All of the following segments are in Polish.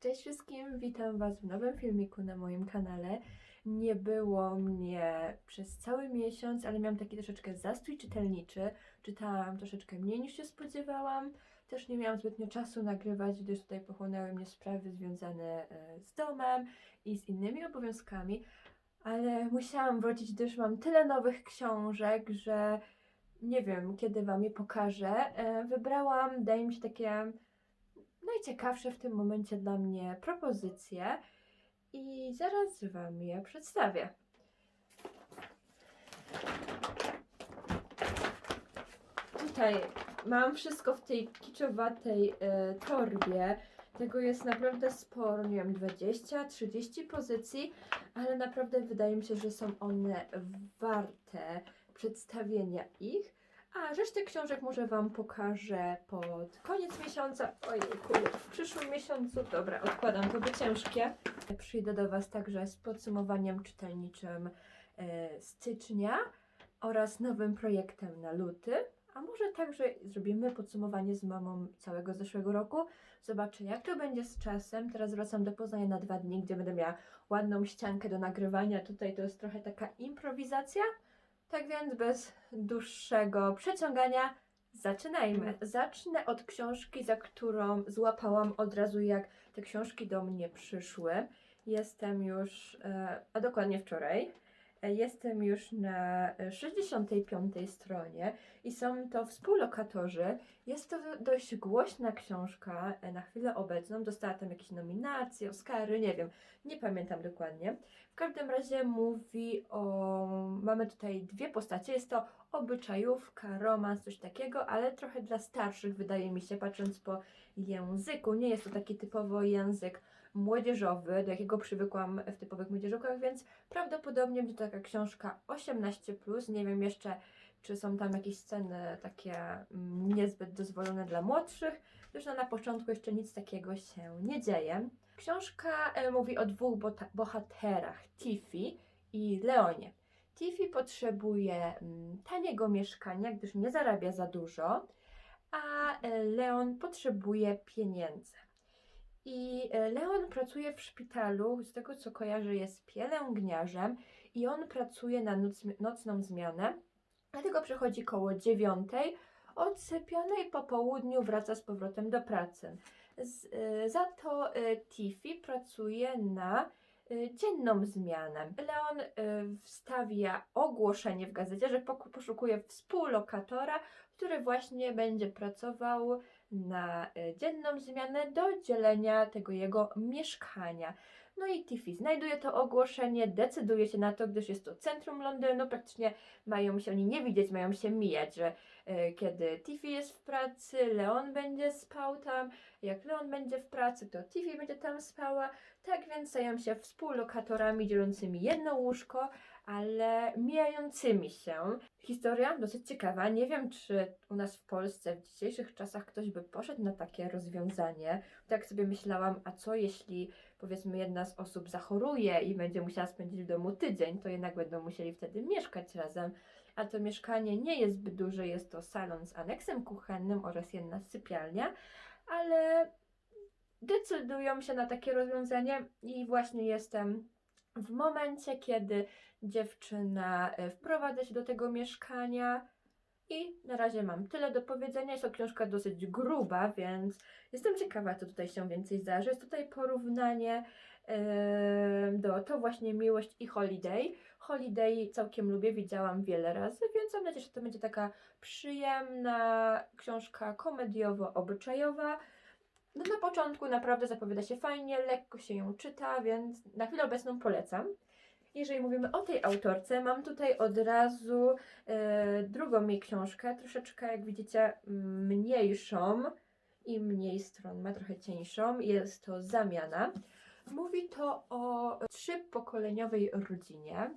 Cześć wszystkim, witam Was w nowym filmiku na moim kanale. Nie było mnie przez cały miesiąc, ale miałam taki troszeczkę zastój czytelniczy. Czytałam troszeczkę mniej niż się spodziewałam. Też nie miałam zbytnio czasu nagrywać, gdyż tutaj pochłonęły mnie sprawy związane e, z domem i z innymi obowiązkami. Ale musiałam wrócić, gdyż mam tyle nowych książek, że nie wiem, kiedy Wam je pokażę. E, Wybrałam, daje mi się takie najciekawsze w tym momencie dla mnie propozycje i zaraz Wam je przedstawię. Tutaj mam wszystko w tej kiczowatej e, torbie. Tego jest naprawdę sporo, nie wiem, 20-30 pozycji, ale naprawdę wydaje mi się, że są one warte przedstawienia ich. A resztę książek może Wam pokażę pod koniec miesiąca. Ojejku, w przyszłym miesiącu. Dobra, odkładam, to by ciężkie. Przyjdę do Was także z podsumowaniem czytelniczym e, stycznia oraz nowym projektem na luty. A może także zrobimy podsumowanie z mamą całego zeszłego roku. Zobaczę, jak to będzie z czasem. Teraz wracam do Poznania na dwa dni, gdzie będę miała ładną ściankę do nagrywania. Tutaj to jest trochę taka improwizacja. Tak więc bez dłuższego przeciągania zaczynajmy. Zacznę od książki, za którą złapałam od razu, jak te książki do mnie przyszły. Jestem już, e, a dokładnie wczoraj, jestem już na e, 65 stronie i są to współlokatorzy. Jest to dość głośna książka e, na chwilę obecną. Dostała tam jakieś nominacje, Oscary, nie wiem, nie pamiętam dokładnie. W każdym razie mówi o. Mamy tutaj dwie postacie. Jest to obyczajówka, romans, coś takiego, ale trochę dla starszych, wydaje mi się, patrząc po języku. Nie jest to taki typowo język młodzieżowy, do jakiego przywykłam w typowych młodzieżówkach, więc prawdopodobnie będzie to taka książka 18. Nie wiem jeszcze, czy są tam jakieś sceny takie mm, niezbyt dozwolone dla młodszych. Zresztą na początku jeszcze nic takiego się nie dzieje. Książka e, mówi o dwóch bohaterach, Tiffy i Leonie. Tiffy potrzebuje mm, taniego mieszkania, gdyż nie zarabia za dużo, a e, Leon potrzebuje pieniędzy. I e, Leon pracuje w szpitalu, z tego co kojarzę, jest pielęgniarzem i on pracuje na noc, nocną zmianę, dlatego przychodzi koło dziewiątej, odsypianej po południu wraca z powrotem do pracy. Z, e, za to e, Tiffy pracuje na dzienną zmianę. Leon wstawia ogłoszenie w gazecie, że poszukuje współlokatora, który właśnie będzie pracował na e, dzienną zmianę do dzielenia tego jego mieszkania. No i Tiffy znajduje to ogłoszenie, decyduje się na to, gdyż jest to centrum Londynu, praktycznie mają się oni nie widzieć, mają się mijać, że e, kiedy Tiffy jest w pracy, Leon będzie spał tam, jak Leon będzie w pracy, to Tiffy będzie tam spała, tak więc stają się współlokatorami dzielącymi jedno łóżko, ale mijającymi się. Historia dosyć ciekawa. Nie wiem, czy u nas w Polsce w dzisiejszych czasach ktoś by poszedł na takie rozwiązanie. Tak sobie myślałam, a co jeśli powiedzmy jedna z osób zachoruje i będzie musiała spędzić w domu tydzień, to jednak będą musieli wtedy mieszkać razem. A to mieszkanie nie jest zbyt duże, jest to salon z aneksem kuchennym oraz jedna sypialnia, ale decydują się na takie rozwiązanie i właśnie jestem w momencie, kiedy dziewczyna e, wprowadza się do tego mieszkania. I na razie mam tyle do powiedzenia. Jest to książka dosyć gruba, więc jestem ciekawa, co tutaj się więcej zdarzy. Jest tutaj porównanie em, do to właśnie Miłość i Holiday. Holiday całkiem lubię, widziałam wiele razy, więc mam nadzieję, że to będzie taka przyjemna książka komediowo-obyczajowa. No na początku naprawdę zapowiada się fajnie, lekko się ją czyta, więc na chwilę obecną polecam. Jeżeli mówimy o tej autorce, mam tutaj od razu e, drugą jej książkę, troszeczkę jak widzicie mniejszą i mniej stron, ma trochę cieńszą. Jest to Zamiana. Mówi to o trzypokoleniowej rodzinie.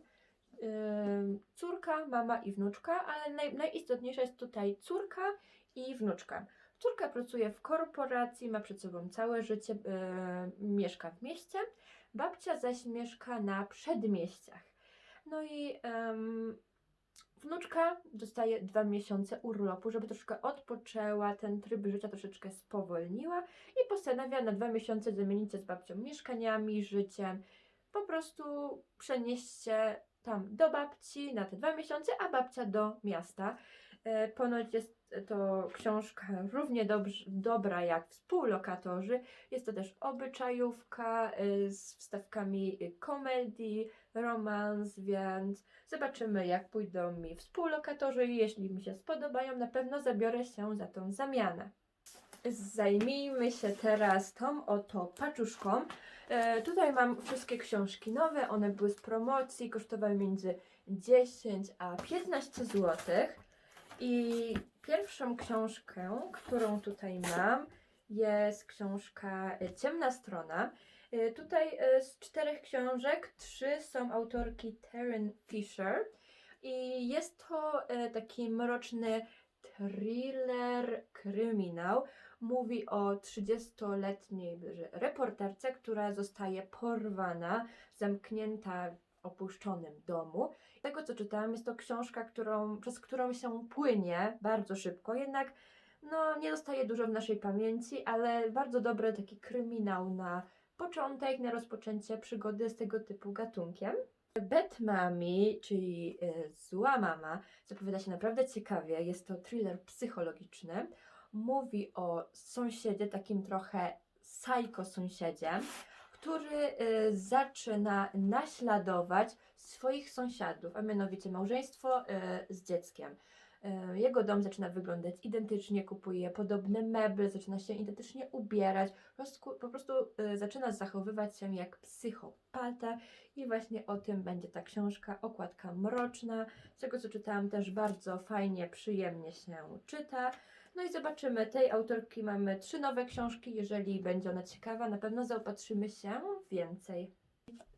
Ym, Córka, mama i wnuczka, ale naj, najistotniejsza jest tutaj córka i wnuczka. Córka pracuje w korporacji, ma przed sobą całe życie, yy, mieszka w mieście. Babcia zaś mieszka na przedmieściach. No i Wnuczka dostaje dwa miesiące urlopu, żeby troszkę odpoczęła, ten tryb życia troszeczkę spowolniła i postanawia na dwa miesiące zamienić się z babcią mieszkaniami, życiem. Po prostu przenieść się tam do babci na te dwa miesiące, a babcia do miasta. E, Ponoć jest to książka równie dobrze, dobra jak współlokatorzy. Jest to też obyczajówka y, z wstawkami komedii, romans, więc zobaczymy jak pójdą mi współlokatorzy jeśli mi się spodobają, na pewno zabiorę się za tą zamianę. Zajmijmy się teraz tą oto paczuszką. E, tutaj mam wszystkie książki nowe, one były z promocji, kosztowały między 10 a 15 zł. I pierwszą książkę, którą tutaj mam, jest książka e, Ciemna Strona. E, Tutaj e, z czterech książek trzy są autorki Taryn Fisher i jest to taki mroczny thriller, kryminał. Mówi o 30-letniej reporterce, która zostaje porwana, zamknięta opuszczonym domu. Tego co czytałam, jest to książka, którą, przez którą się płynie bardzo szybko, jednak no, nie zostaje dużo w naszej pamięci, ale bardzo dobry taki kryminał na początek, na rozpoczęcie przygody z tego typu gatunkiem. Bad Mami, czyli y, Zła Mama, zapowiada się naprawdę ciekawie. Jest to thriller psychologiczny. Mówi o sąsiedzie, takim trochę psycho sąsiedzie, który y, zaczyna naśladować swoich sąsiadów, a mianowicie małżeństwo y, z dzieckiem. Y, Jego dom zaczyna wyglądać identycznie, kupuje podobne meble, zaczyna się identycznie ubierać, po prostu zaczyna zachowywać się jak psychopata i właśnie o tym będzie ta książka, okładka mroczna. Z tego co czytałam też bardzo fajnie, przyjemnie się czyta. No i zobaczymy, tej autorki mamy trzy nowe książki, jeżeli będzie ona ciekawa, na pewno zaopatrzymy się więcej.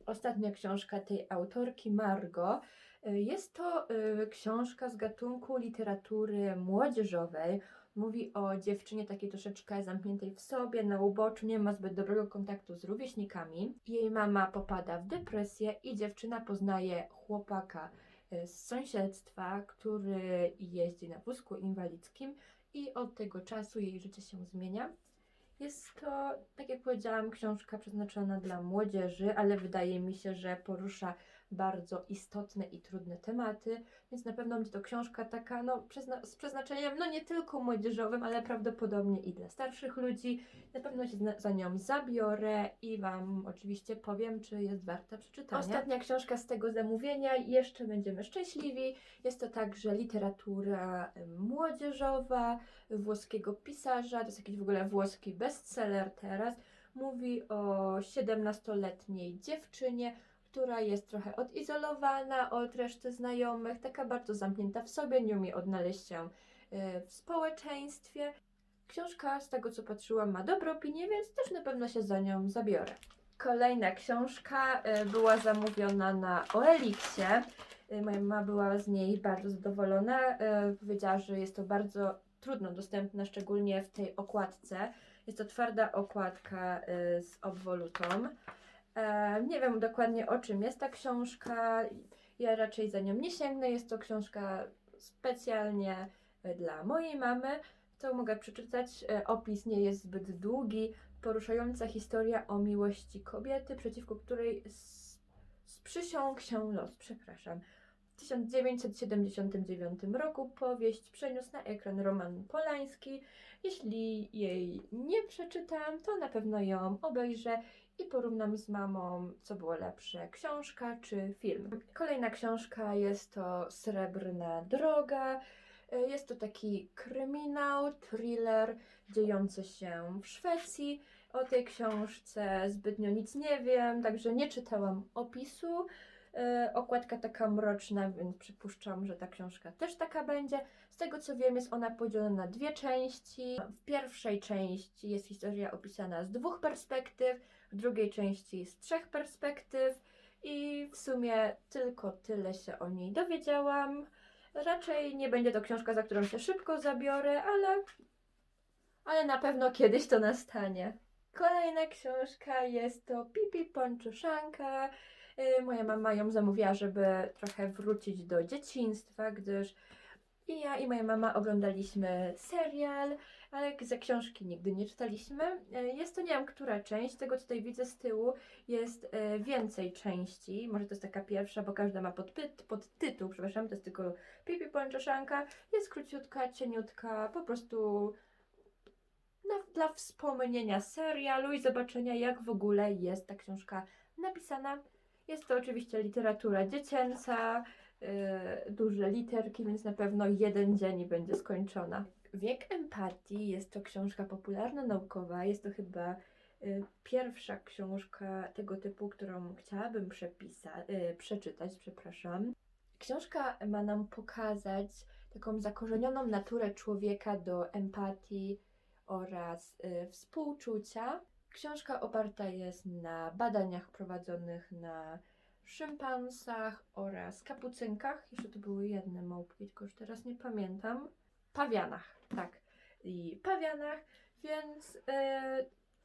Ostatnia książka tej autorki, Margo, y, jest to y, książka z gatunku literatury młodzieżowej. Mówi o dziewczynie takiej troszeczkę zamkniętej w sobie, na uboczu, nie ma zbyt dobrego kontaktu z rówieśnikami. Jej mama popada w depresję i dziewczyna poznaje chłopaka y, z sąsiedztwa, który jeździ na wózku inwalidzkim i od tego czasu jej życie się zmienia. Jest to, tak jak powiedziałam, książka przeznaczona dla młodzieży, ale wydaje mi się, że porusza bardzo istotne i trudne tematy, więc na pewno będzie to książka taka no, z przeznaczeniem no nie tylko młodzieżowym, ale prawdopodobnie i dla starszych ludzi. Na pewno się za nią zabiorę i Wam oczywiście powiem, czy jest warta przeczytania. Ostatnia książka z tego zamówienia, jeszcze będziemy szczęśliwi. Jest to także literatura młodzieżowa, włoskiego pisarza, to jest jakiś w ogóle włoski bestseller teraz. Mówi o 17-letniej dziewczynie, która jest trochę odizolowana od reszty znajomych, taka bardzo zamknięta w sobie, nie umie odnaleźć się e, w społeczeństwie. Książka, z tego co patrzyłam, ma dobre opinie, więc też na pewno się za nią zabiorę. Kolejna książka e, była zamówiona na OLX-ie. E, Moja mama była z niej bardzo zadowolona. Powiedziała, że jest to bardzo trudno dostępna, szczególnie w tej okładce. Jest to twarda okładka z obwolutą. E, nie wiem dokładnie o czym jest ta książka. Ja raczej za nią nie sięgnę. Jest to książka specjalnie y, dla mojej mamy. Co mogę przeczytać? E, Opis nie jest zbyt długi. Poruszająca historia o miłości kobiety, przeciwko której sprzysiągł się los. Przepraszam. W 1979 roku powieść przeniósł na ekran Roman Polański. Jeśli jej nie przeczytam, to na pewno ją obejrzę i porównam z mamą, co było lepsze, książka czy film. Kolejna książka jest to Srebrna Droga. E, Jest to taki kryminał, thriller dziejący się w Szwecji. O tej książce zbytnio nic nie wiem, także nie czytałam opisu. E, Okładka taka mroczna, więc przypuszczam, że ta książka też taka będzie. Z tego co wiem, jest ona podzielona na dwie części. W pierwszej części jest historia opisana z dwóch perspektyw, w drugiej części z trzech perspektyw i w sumie tylko tyle się o niej dowiedziałam. Raczej nie będzie to książka, za którą się szybko zabiorę, ale, ale na pewno kiedyś to nastanie. Kolejna książka jest to Pipi Ponczuszanka. Y, Moja mama ją zamówiła, żeby trochę wrócić do dzieciństwa, gdyż i ja i moja mama oglądaliśmy serial, ale za książki nigdy nie czytaliśmy. Y, Jest to nie wiem, która część, tego tutaj widzę z tyłu jest y, więcej części. Może to jest taka pierwsza, bo każda ma podpyt, podtytuł, przepraszam, to jest tylko Pipi Ponczuszanka. Jest króciutka, cieniutka, po prostu na, dla wspomnienia serialu i zobaczenia, jak w ogóle jest ta książka napisana. Jest to oczywiście literatura dziecięca, yy, duże literki, więc na pewno jeden dzień i będzie skończona. Wiek empatii jest to książka popularno-naukowa. Jest to chyba y, pierwsza książka tego typu, którą chciałabym y, przeczytać. Przepraszam. Książka ma nam pokazać taką zakorzenioną naturę człowieka do empatii oraz y, współczucia. Książka oparta jest na badaniach prowadzonych na szympansach oraz kapucynkach. Jeszcze to były jedne małpki, tylko już teraz nie pamiętam. Pawianach, tak. I pawianach, więc y,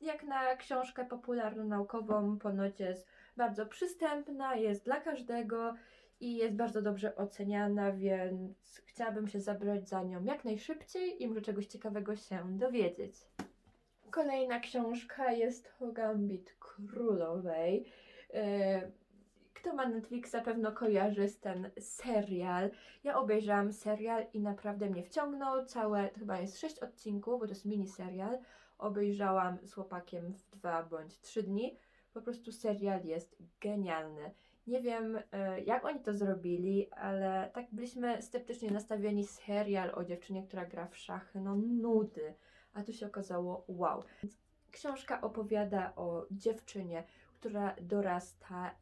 jak na książkę popularno-naukową ponoć jest bardzo przystępna, jest dla każdego i jest bardzo dobrze oceniana, więc chciałabym się zabrać za nią jak najszybciej i może czegoś ciekawego się dowiedzieć. Kolejna książka jest Gambit Królowej. E, Kto ma Netflixa pewno kojarzy z ten serial. Ja obejrzałam serial i naprawdę mnie wciągnął. Całe, to chyba jest sześć odcinków, bo to jest mini serial. Obejrzałam z chłopakiem w dwa bądź trzy dni. Po prostu serial jest genialny. Nie wiem, e, jak oni to zrobili, ale tak byliśmy sceptycznie nastawieni. Serial o dziewczynie, która gra w szachy, no nudy. A tu się okazało wow. Książka opowiada o dziewczynie, która dorasta e,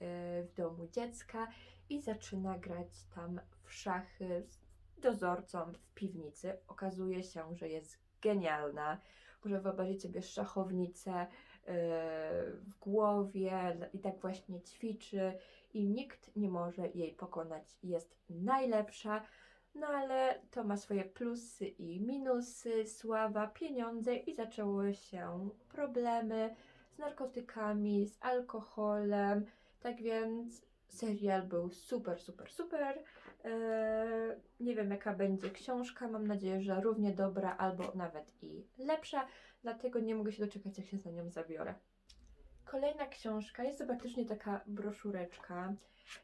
w domu dziecka i zaczyna grać tam w szachy z dozorcą w piwnicy. Okazuje się, że jest genialna. Może wyobrazić sobie szachownicę e, w głowie i tak właśnie ćwiczy i nikt nie może jej pokonać. Jest najlepsza, no ale to ma swoje plusy i minusy, sława, pieniądze i zaczęły się problemy z narkotykami, z alkoholem. Tak więc serial był super, super, super. Eee, nie wiem jaka będzie książka, mam nadzieję, że równie dobra albo nawet i lepsza, dlatego nie mogę się doczekać jak się za nią zabiorę. Kolejna książka jest to praktycznie taka broszureczka.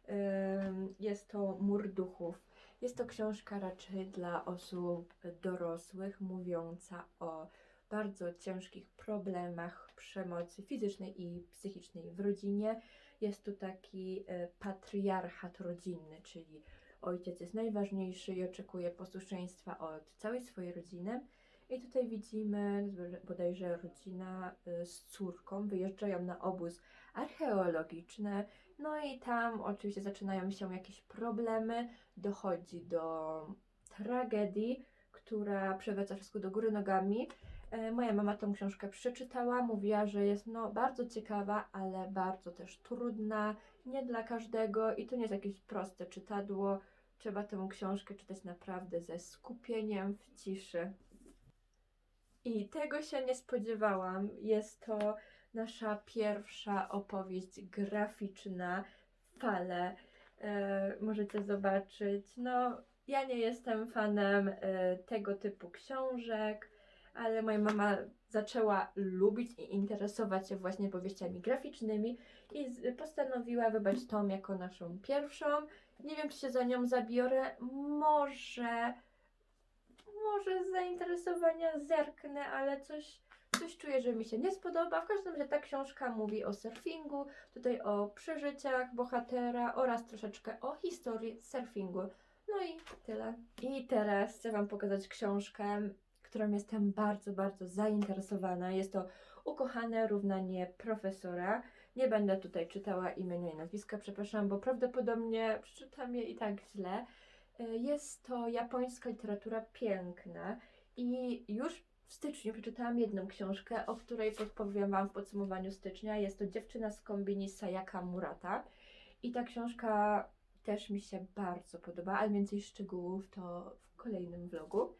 Ym, Jest to Mur Duchów. Jest to książka raczej dla osób dorosłych, mówiąca o bardzo ciężkich problemach przemocy fizycznej i psychicznej w rodzinie. Jest tu taki e, patriarchat rodzinny, czyli ojciec jest najważniejszy i oczekuje posłuszeństwa od całej swojej rodziny. I tutaj widzimy bodajże rodzina y, z córką wyjeżdżają na obóz archeologiczny. No i tam oczywiście zaczynają się jakieś problemy, dochodzi do tragedii, która przewraca wszystko do góry nogami. E, Moja mama tą książkę przeczytała, mówiła, że jest no bardzo ciekawa, ale bardzo też trudna, nie dla każdego i to nie jest jakieś proste czytadło. Trzeba tę książkę czytać naprawdę ze skupieniem w ciszy. I tego się nie spodziewałam. Jest to nasza pierwsza opowieść graficzna Fale. E, możecie zobaczyć. No, ja nie jestem fanem e, tego typu książek, ale moja mama zaczęła lubić i interesować się właśnie powieściami graficznymi i z, postanowiła wybrać tą jako naszą pierwszą. Nie wiem, czy się za nią zabiorę. Może może z zainteresowania zerknę, ale coś, coś czuję, że mi się nie spodoba. W każdym razie ta książka mówi o surfingu, tutaj o przeżyciach bohatera oraz troszeczkę o historii surfingu. No i tyle. I teraz chcę Wam pokazać książkę, którą jestem bardzo, bardzo zainteresowana. Jest to Ukochane równanie profesora. Nie będę tutaj czytała imienia i nazwiska, przepraszam, bo prawdopodobnie przeczytam je i tak źle. E, Jest to japońska literatura piękna i już w styczniu przeczytałam jedną książkę, o której podpowiem Wam w podsumowaniu stycznia. Jest to Dziewczyna z kombini Sayaka Murata i ta książka też mi się bardzo podoba, ale więcej szczegółów to w kolejnym vlogu.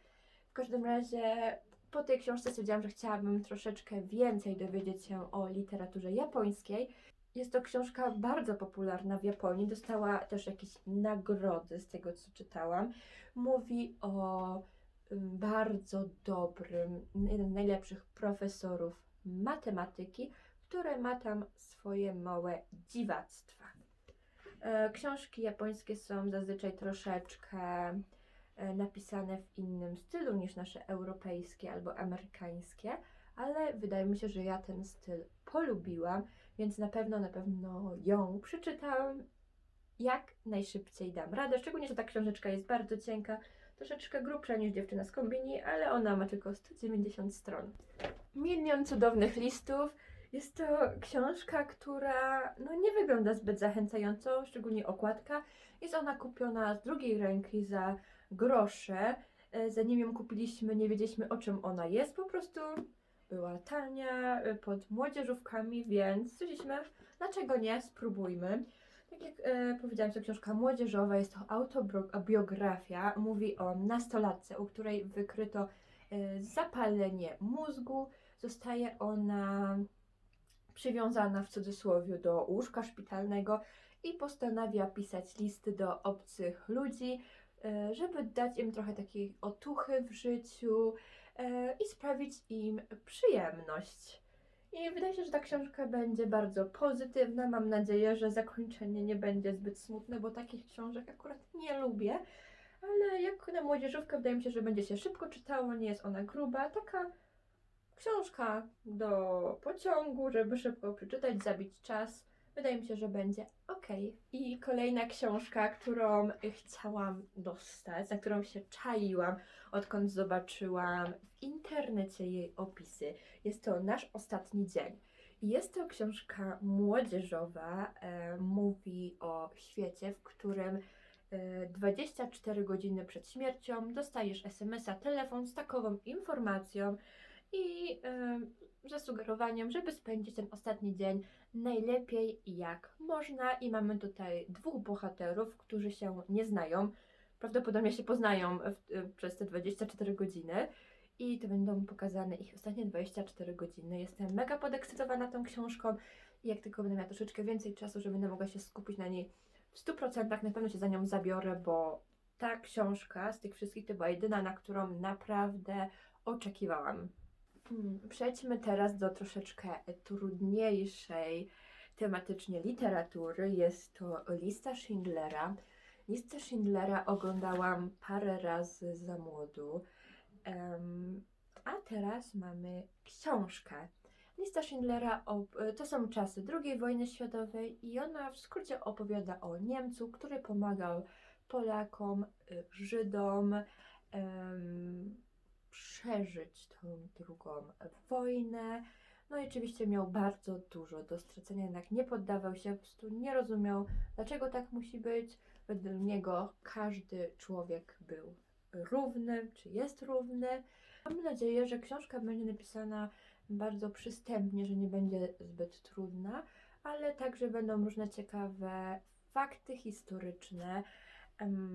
W każdym razie po tej książce stwierdziłam, że chciałabym troszeczkę więcej dowiedzieć się o literaturze japońskiej. Jest to książka bardzo popularna w Japonii, dostała też jakieś nagrody z tego, co czytałam. Mówi o ym, bardzo dobrym, jeden z najlepszych profesorów matematyki, który ma tam swoje małe dziwactwa. E, Książki japońskie są zazwyczaj troszeczkę e, napisane w innym stylu niż nasze europejskie albo amerykańskie, ale wydaje mi się, że ja ten styl polubiłam, więc na pewno, na pewno ją przeczytałam jak najszybciej dam radę. Szczególnie, że ta książeczka jest bardzo cienka, troszeczkę grubsza niż dziewczyna z kombini, ale ona ma tylko 190 stron. Milion cudownych listów. Jest to książka, która no, nie wygląda zbyt zachęcająco, szczególnie okładka. Jest ona kupiona z drugiej ręki za grosze. E, Zanim ją kupiliśmy, nie wiedzieliśmy o czym ona jest. Po prostu była tania, e, pod młodzieżówkami, więc stwierdziliśmy, dlaczego nie, spróbujmy. Tak jak e, powiedziałam, to książka młodzieżowa, jest to autobiografia. Mówi o nastolatce, u której wykryto e, zapalenie mózgu. Zostaje ona przywiązana w cudzysłowie do łóżka szpitalnego i postanawia pisać listy do obcych ludzi, żeby dać im trochę takiej otuchy w życiu i sprawić im przyjemność. I wydaje się, że ta książka będzie bardzo pozytywna. Mam nadzieję, że zakończenie nie będzie zbyt smutne, bo takich książek akurat nie lubię. Ale jak na młodzieżówkę wydaje mi się, że będzie się szybko czytało, nie jest ona gruba. Taka książka do pociągu, żeby szybko przeczytać, zabić czas. Wydaje mi się, że będzie ok. I kolejna książka, którą chciałam dostać, na którą się czaiłam, odkąd zobaczyłam w internecie jej opisy. Jest to Nasz Ostatni Dzień. Jest to książka młodzieżowa. E, mówi o świecie, w którym e, 24 godziny przed śmiercią dostajesz SMS-a, telefon z takową informacją i e, zasugerowaniem, żeby spędzić ten ostatni dzień najlepiej jak można. I mamy tutaj dwóch bohaterów, którzy się nie znają. Prawdopodobnie się poznają w, przez te 24 godziny. I to będą pokazane ich ostatnie 24 godziny. Jestem mega podekscytowana tą książką. I jak tylko będę miała troszeczkę więcej czasu, że będę mogła się skupić na niej w 100%, na pewno się za nią zabiorę, bo ta książka z tych wszystkich to była jedyna, na którą naprawdę oczekiwałam. Hmm, Przejdźmy teraz do troszeczkę trudniejszej tematycznie literatury. Jest to lista Schindlera. Listę Schindlera oglądałam parę razy za młodu. Em, a teraz mamy książkę. Lista Schindlera to są czasy II wojny światowej i ona w skrócie opowiada o Niemcu, który pomagał Polakom, y, Żydom em, przeżyć tą drugą wojnę. No i oczywiście miał bardzo dużo do stracenia, jednak nie poddawał się, po prostu nie rozumiał, dlaczego tak musi być. Według niego każdy człowiek był równy, czy jest równy. Mam nadzieję, że książka będzie napisana bardzo przystępnie, że nie będzie zbyt trudna, ale także będą różne ciekawe fakty historyczne.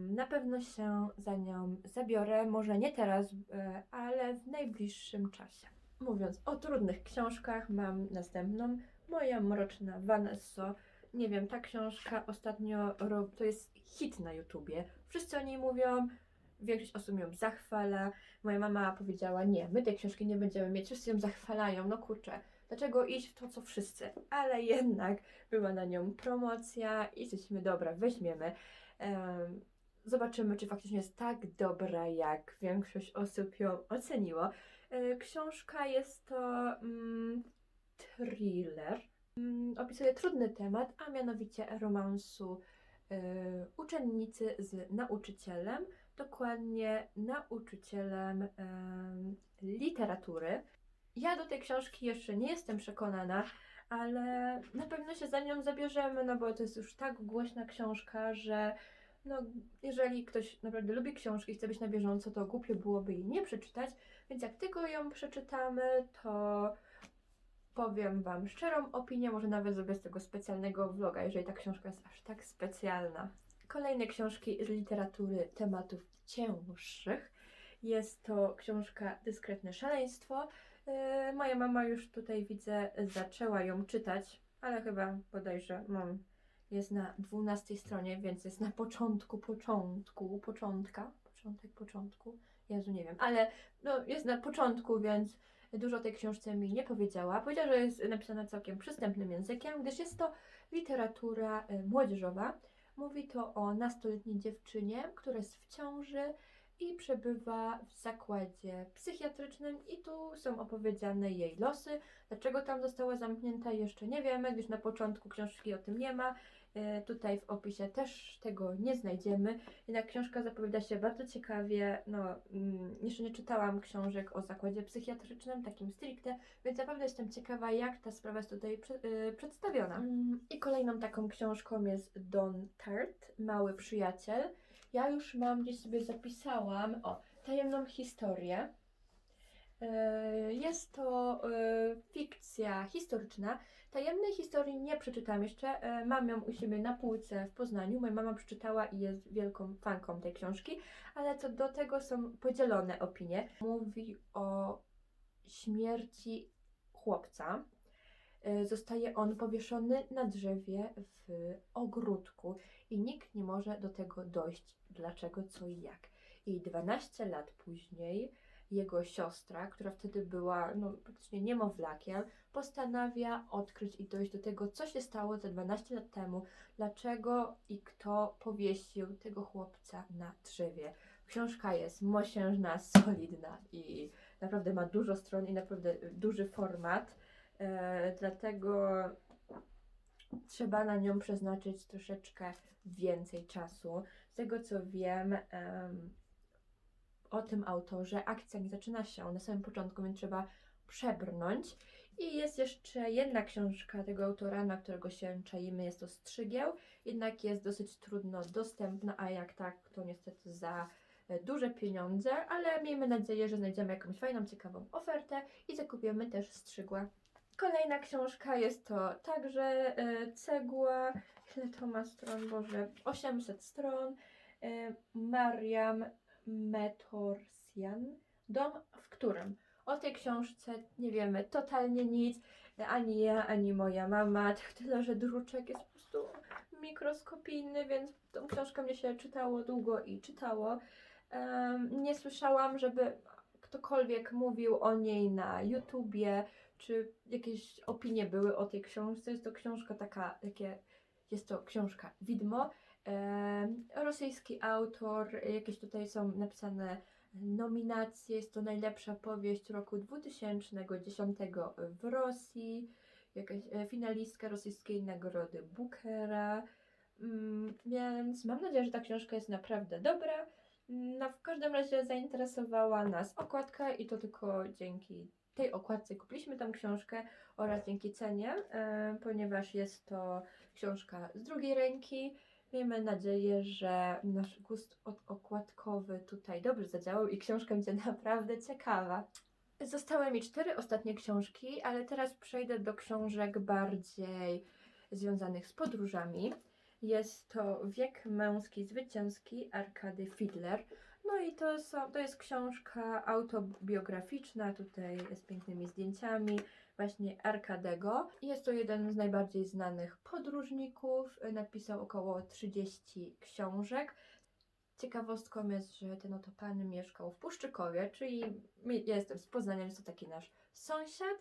Na pewno się za nią zabiorę, może nie teraz, e, ale w najbliższym czasie. Mówiąc o trudnych książkach, mam następną. Moja mroczna Vanessa. Nie wiem, ta książka ostatnio to jest hit na YouTubie. Wszyscy o niej mówią, większość osób ją zachwala. Moja mama powiedziała: Nie, my tej książki nie będziemy mieć, wszyscy ją zachwalają. No kurczę, dlaczego iść w to, co wszyscy? Ale jednak była na nią promocja i jesteśmy dobra, weźmiemy. Zobaczymy, czy faktycznie jest tak dobra, jak większość osób ją oceniło. E, Książka jest to mm, thriller. Mm, opisuje trudny temat, a mianowicie romansu e, uczennicy z nauczycielem, dokładnie nauczycielem em, literatury. Ja do tej książki jeszcze nie jestem przekonana, ale na pewno się za nią zabierzemy, no bo to jest już tak głośna książka, że no, jeżeli ktoś naprawdę lubi książki i chce być na bieżąco, to głupio byłoby jej nie przeczytać, więc jak tylko ją przeczytamy, to powiem Wam szczerą opinię, może nawet zrobię z tego specjalnego vloga, jeżeli ta książka jest aż tak specjalna. Kolejne książki z literatury tematów cięższych. Jest to książka Dyskretne Szaleństwo. E, Moja mama już tutaj widzę, zaczęła ją czytać, ale chyba bodajże mam, jest na 12 stronie, więc jest na początku, początku, początka, początek, początku, Jezu, nie wiem, ale no, jest na początku, więc dużo tej książce mi nie powiedziała. Powiedziała, że jest napisana całkiem przystępnym językiem, gdyż jest to literatura e, młodzieżowa. Mówi to o nastoletniej dziewczynie, która jest w ciąży i przebywa w zakładzie psychiatrycznym i tu są opowiedziane jej losy. Dlaczego tam została zamknięta jeszcze nie wiemy, gdyż na początku książki o tym nie ma. E, Tutaj w opisie też tego nie znajdziemy. Jednak książka zapowiada się bardzo ciekawie. No, mm, jeszcze nie czytałam książek o zakładzie psychiatrycznym, takim stricte, więc naprawdę jestem ciekawa, jak ta sprawa jest tutaj y, przedstawiona. Mm, I kolejną taką książką jest Don Tart, Mały Przyjaciel. Ja już mam gdzieś sobie zapisałam, o, tajemną historię. E, Jest to e, fikcja historyczna. Tajemnej historii nie przeczytam jeszcze. e, Mam ją u siebie na półce w Poznaniu. Moja mama przeczytała i jest wielką fanką tej książki, ale co do tego są podzielone opinie. Mówi o śmierci chłopca. E, Zostaje on powieszony na drzewie w ogródku i nikt nie może do tego dojść. Dlaczego, co i jak. I 12 lat później jego siostra, która wtedy była no, praktycznie niemowlakiem, postanawia odkryć i dojść do tego, co się stało te 12 lat temu, dlaczego i kto powiesił tego chłopca na drzewie. Książka jest mosiężna, solidna i naprawdę ma dużo stron i naprawdę duży format, e, dlatego trzeba na nią przeznaczyć troszeczkę więcej czasu. Z tego co wiem, em, o tym autorze akcja nie zaczyna się na samym początku, więc trzeba przebrnąć. I jest jeszcze jedna książka tego autora, na którego się czaimy, jest to Strzygieł, jednak jest dosyć trudno dostępna, a jak tak, to niestety za e, duże pieniądze, ale miejmy nadzieję, że znajdziemy jakąś fajną, ciekawą ofertę i zakupimy też Strzygła. Kolejna książka jest to także e, cegła, ile to ma stron, Boże, 800 stron, e, Mariam Metorsjan, Dom w którym? O tej książce nie wiemy totalnie nic, ani ja, ani moja mama, tyle, że druczek jest po prostu mikroskopijny, więc tą książkę mnie się czytało długo i czytało. Nie słyszałam, żeby ktokolwiek mówił o niej na YouTubie, czy jakieś opinie były o tej książce. Jest to książka taka, takie, jest to książka widmo. Em, rosyjski autor, jakieś tutaj są napisane nominacje. Jest to najlepsza powieść roku 2010 w Rosji. Jakaś e, finalistka rosyjskiej nagrody Bookera. Mm, Więc mam nadzieję, że ta książka jest naprawdę dobra. No, w każdym razie zainteresowała nas okładka i to tylko dzięki tej okładce kupiliśmy tą książkę oraz dzięki cenie, e, ponieważ jest to książka z drugiej ręki. Miejmy nadzieję, że nasz gust okładkowy tutaj dobrze zadziałał i książka będzie naprawdę ciekawa. Zostały mi cztery ostatnie książki, ale teraz przejdę do książek bardziej związanych z podróżami. Jest to Wiek męski zwycięski Arkady Fiedler. No i to, są, to jest książka autobiograficzna, tutaj z pięknymi zdjęciami właśnie Arkadego. Jest to jeden z najbardziej znanych podróżników, napisał około 30 książek. Ciekawostką jest, że ten oto pan mieszkał w Puszczykowie, czyli ja jestem z Poznania, jest to taki nasz sąsiad.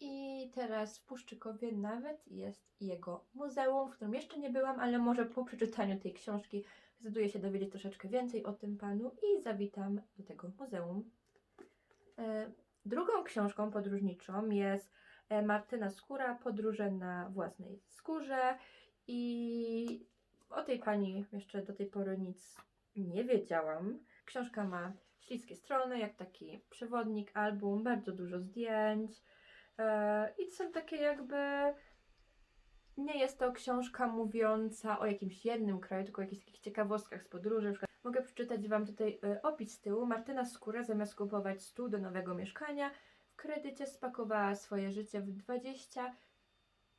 I teraz w Puszczykowie nawet jest jego muzeum, w którym jeszcze nie byłam, ale może po przeczytaniu tej książki zdecyduję się dowiedzieć troszeczkę więcej o tym panu i zawitam do tego muzeum. E, Drugą książką podróżniczą jest e, Martyna Skóra, Podróże na własnej skórze i o tej pani jeszcze do tej pory nic nie wiedziałam. Książka ma śliskie strony, jak taki przewodnik, album, bardzo dużo zdjęć e, i to są takie jakby nie jest to książka mówiąca o jakimś jednym kraju, tylko o jakichś takich ciekawostkach z podróży. Mogę przeczytać Wam tutaj e, opis z tyłu. Martyna Skóra zamiast kupować stół do nowego mieszkania, w kredycie spakowała swoje życie w 20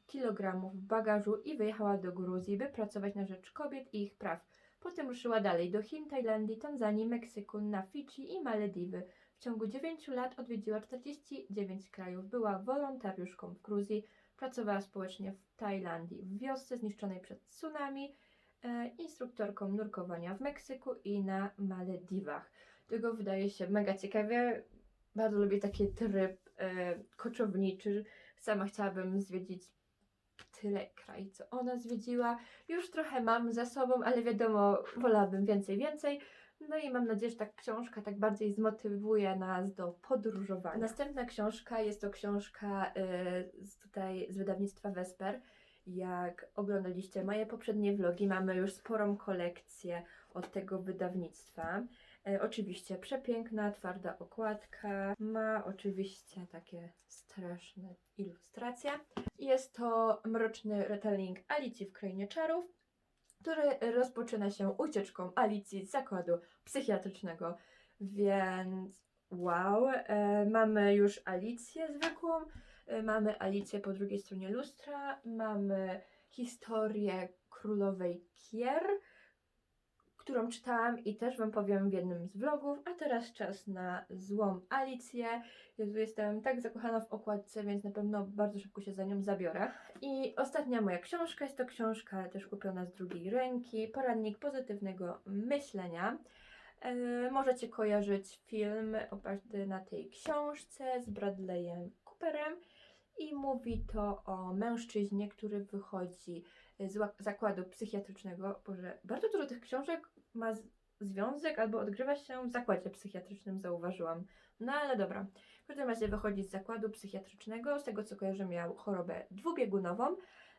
kilogramów w bagażu i wyjechała do Gruzji, by pracować na rzecz kobiet i ich praw. Potem ruszyła dalej do Chin, Tajlandii, Tanzanii, Meksyku, na Fidżi i Malediwy. W ciągu 9 lat odwiedziła 49 krajów. Była wolontariuszką w Gruzji, pracowała społecznie w Tajlandii, w wiosce zniszczonej przez tsunami, e, instruktorką nurkowania w Meksyku i na Malediwach. Tego wydaje się mega ciekawie. Bardzo lubię taki tryb e, koczowniczy. Sama chciałabym zwiedzić tyle krajów, co ona zwiedziła. Już trochę mam za sobą, ale wiadomo, wolałabym więcej, więcej. No i mam nadzieję, że ta książka tak bardziej zmotywuje nas do podróżowania. Następna książka jest to książka y, z tutaj z wydawnictwa Vesper. Jak oglądaliście moje poprzednie vlogi, mamy już sporą kolekcję od tego wydawnictwa. E, oczywiście przepiękna, twarda okładka. Ma oczywiście takie straszne ilustracje. Jest to mroczny retelling Alicji w Krainie Czarów, który rozpoczyna się ucieczką Alicji z zakładu psychiatrycznego. Więc wow, e, mamy już Alicję zwykłą, e, mamy Alicję po drugiej stronie lustra, mamy historię królowej Kier, którą czytałam i też Wam powiem w jednym z vlogów, a teraz czas na złą Alicję. Jezu, jestem tak zakochana w okładce, więc na pewno bardzo szybko się za nią zabiorę. I ostatnia moja książka jest to książka też kupiona z drugiej ręki, poradnik pozytywnego myślenia. E, możecie kojarzyć film oparty na tej książce z Bradleyem Cooperem i mówi to o mężczyźnie, który wychodzi z zakładu psychiatrycznego. Boże, bardzo dużo tych książek ma związek albo odgrywa się w zakładzie psychiatrycznym, zauważyłam. No ale dobra. W każdym razie wychodzi z zakładu psychiatrycznego, z tego co kojarzę miał chorobę dwubiegunową,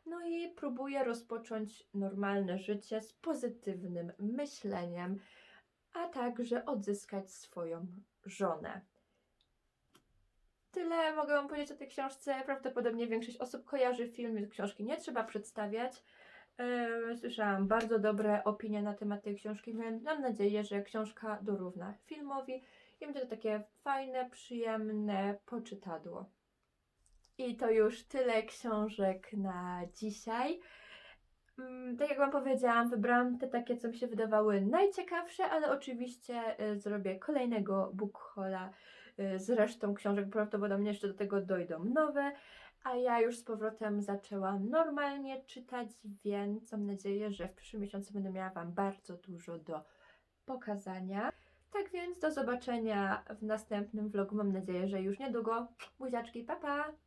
no i próbuje rozpocząć normalne życie z pozytywnym myśleniem, a także odzyskać swoją żonę. Tyle mogę Wam powiedzieć o tej książce. Prawdopodobnie większość osób kojarzy film, więc książki nie trzeba przedstawiać. Słyszałam bardzo dobre opinie na temat tej książki, więc mam nadzieję, że książka dorówna filmowi i będzie to takie fajne, przyjemne poczytadło. I to już tyle książek na dzisiaj. Mm, Tak jak Wam powiedziałam, wybrałam te takie, co mi się wydawały najciekawsze, ale oczywiście y, zrobię kolejnego book haula y, z resztą książek. Prawdopodobnie jeszcze do tego dojdą nowe, a ja już z powrotem zaczęłam normalnie czytać, więc mam nadzieję, że w przyszłym miesiącu będę miała Wam bardzo dużo do pokazania. Tak więc do zobaczenia w następnym vlogu. Mam nadzieję, że już niedługo. Buziaczki, pa pa!